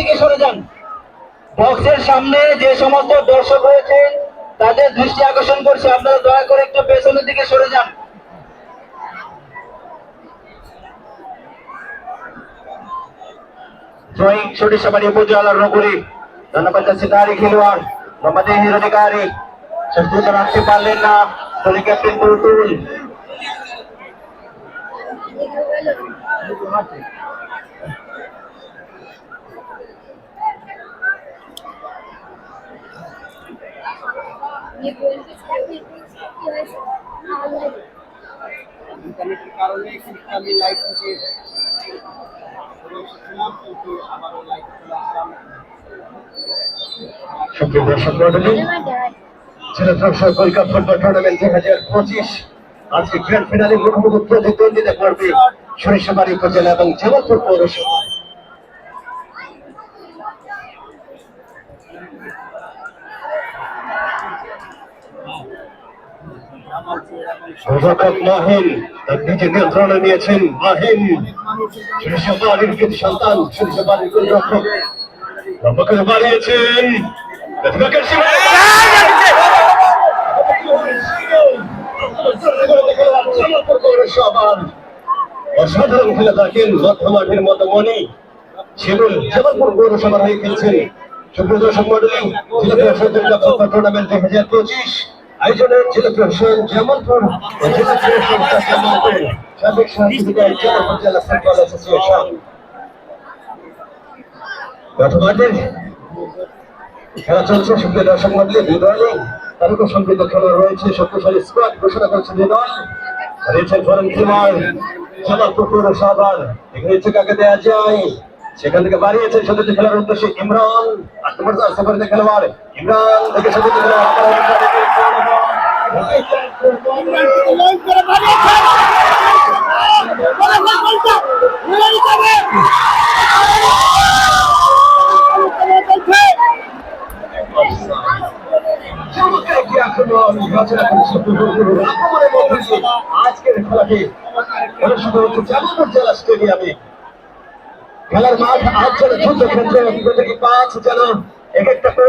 দিকে সরে যান। বক্সের সামনে যে সমস্ত দর্শক রয়েছেন, তাদের দৃষ্টি আকর্ষণ করছে। আপনারা দয়া করে একটু পেছনের দিকে সরে যান। নগরী। ধন্যবাদ সিকারি খেলোয়াড়, মোহাম্মদ হির অধিকারী। রাখতে পারলেন না দলীয় ক্যাপ্টেন টুলটুল ইন্টারনেটের কারণে কিন্তু আমি লাইভ থেকে ছিলাম কিন্তু আবারও লাইভ চলে আসলাম সুপ্রিয় দর্শক মন্ডলী ট্রান্সফার কলকাতা ফুটবল টুর্নামেন্ট দুই হাজার পঁচিশ আজকে গ্র্যান্ড ফিনালে মুখোমুখি প্রতিদ্বন্দ্বিতা করবে সরিষাবাড়ি উপজেলা এবং জামালপুর পৌরসভা অভিভাবক মাহিন তার নিয়ন্ত্রণে নিয়েছেন মাহিন সন্তান গোলরক্ষক। বাড়িয়েছেন সবার অসাধারণ খেলে থাকেন মধ্যমাঠের মতো মনি। সেগুন জামালপুর পৌরসভার হয়ে খেলছেন। সুপ্রিয় দর্শক মন্ডলী জেলা প্রশাসন টুর্নামেন্ট দুই হাজার পঁচিশ। আয়োজনের জেলা প্রশাসন জামালপুর জেলা প্রশাসন খেলা চলছে। সুপ্রিয় দর্শক মন্ডলী দলে তারকা সংগীত খেলা রয়েছে। শক্তিশালী স্কোয়াড ঘোষণা করছে দল। রয়েছেন খেলোয়াড় জামালপুর পৌরসভার এখানে ইচ্ছে কাকে দেওয়া যায়? সেখান থেকে খেলার উদ্দেশ্যে ইমরান। খেলোয়াড় ইমরান। থেকে চমৎকার আজকের খেলাটি জেলা স্টেডিয়ামে খেলার মাঠ আট জন যুদ্ধ ক্ষেত্রে পাঁচ যেন এক একটা